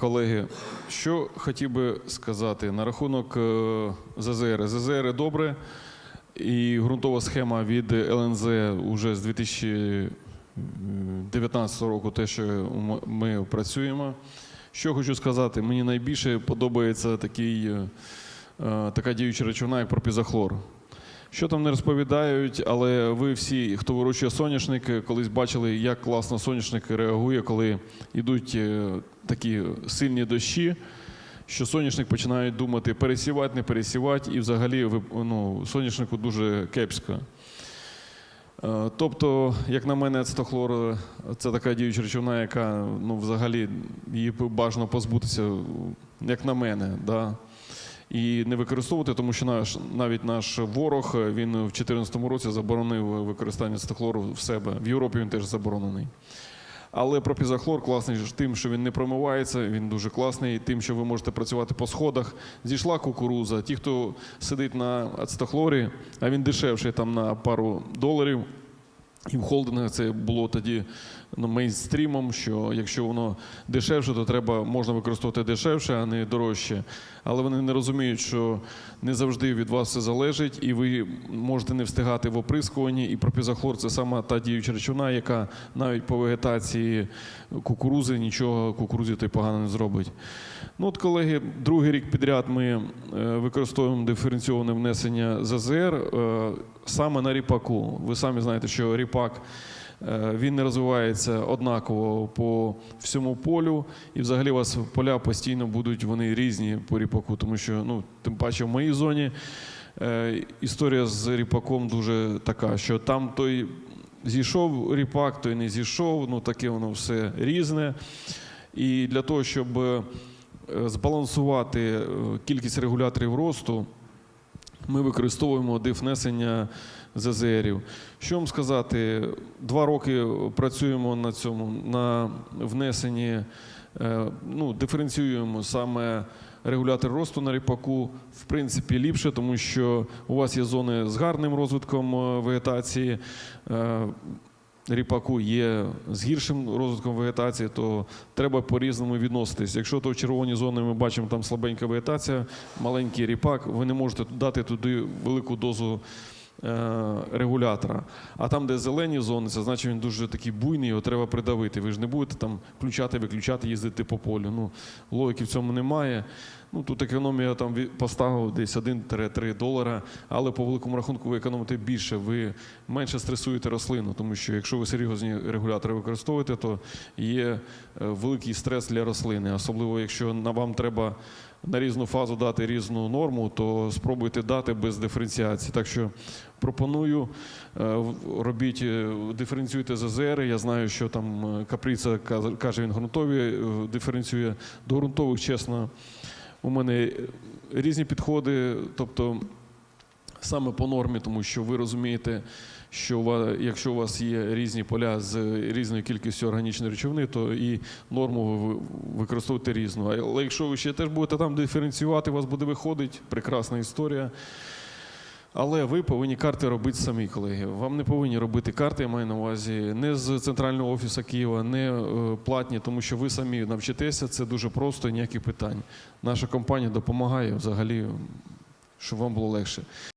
Колеги, що хотів би сказати на рахунок е, ЗЗР. ЗЗР добре, і ґрунтова схема від ЛНЗ уже з 2019 року, те, що ми працюємо. Що хочу сказати, мені найбільше подобається такий, е, е, така діюча речовина, як пропізохлор. Що там не розповідають, але ви всі, хто вирощує соняшник, колись бачили, як класно соняшник реагує, коли йдуть е, такі сильні дощі, що соняшник починають думати пересівати, не пересівати, і взагалі ну, соняшнику дуже кепсько. Е, Тобто, як на мене, ацетохлор це така діюча речовина, яка ну, взагалі її бажано позбутися, як на мене. Да? І не використовувати, тому що наш навіть наш ворог е, він в 2014 році заборонив використання ацетохлору в себе. В Європі він теж заборонений. Але пропізохлор класний тим, що він не промивається, він дуже класний, тим, що ви можете працювати по сходах. Зійшла кукуруза. Ті, хто сидить на ацетохлорі, а він дешевший там на пару доларів. І в холдингах це було тоді ну, мейнстрімом, що якщо воно дешевше, то треба можна використовувати дешевше, а не дорожче. Але вони не розуміють, що не завжди від вас все залежить, і ви можете не встигати в оприскуванні. І пропізохлор це саме та діюча речовина, яка навіть по вегетації кукурузи нічого кукурузі то погано не зробить. Ну от, колеги, другий рік підряд ми е, використовуємо диференційоване внесення ЗЗР е, саме на ріпаку. Ви самі знаєте, що ріпак. Е, Він не розвивається однаково по всьому полю, і взагалі у вас поля постійно будуть вони різні по ріпаку, тому що ну тим паче в моїй зоні е, історія з ріпаком дуже така, що там той зійшов ріпак, той не зійшов. Ну таке воно все різне. І для того, щоб е, збалансувати кількість регуляторів росту, ми використовуємо дифнесення ЗЗРів. Що вам сказати? Два роки працюємо на цьому, на внесенні, е, ну, диференціюємо саме регулятор росту на ріпаку. В принципі, ліпше, тому що у вас є зони з гарним розвитком е, вегетації. Ріпаку є з гіршим розвитком вегетації, то треба по-різному відноситись. Якщо то в червоні зони ми бачимо там слабенька вегетація, маленький ріпак, ви не можете дати туди велику дозу е, регулятора. А там, де зелені зони, це значить він дуже такий буйний, його треба придавити. Ви ж не будете там включати, виключати, їздити по полю. Ну, логіки в цьому немає. Ну, тут економія там поставив десь 1-3 долара, але по великому рахунку ви економите більше, ви менше стресуєте рослину, тому що якщо ви серйозні регулятори використовуєте, то є е, великий стрес для рослини. Особливо, якщо вам треба на різну фазу дати різну норму, то спробуйте дати без диференціації. Так що пропоную е, робіть, е, диференціюйте ЗЗР. Я знаю, що там каприця каже, він ґрунтові е, диференціює. До ґрунтових, чесно, у мене різні підходи, тобто саме по нормі, тому що ви розумієте, що якщо у вас є різні поля з різною кількістю органічної речовини, то і норму ви використовуєте різну. Але якщо ви ще теж будете там диференціювати, у вас буде виходить прекрасна історія. Але ви повинні карти робити самі, колеги. Вам не повинні робити карти, я маю на увазі, не з центрального офісу Києва, не е, платні, тому що ви самі навчитеся. Це дуже просто, ніяких питань. Наша компанія допомагає взагалі, щоб вам було легше.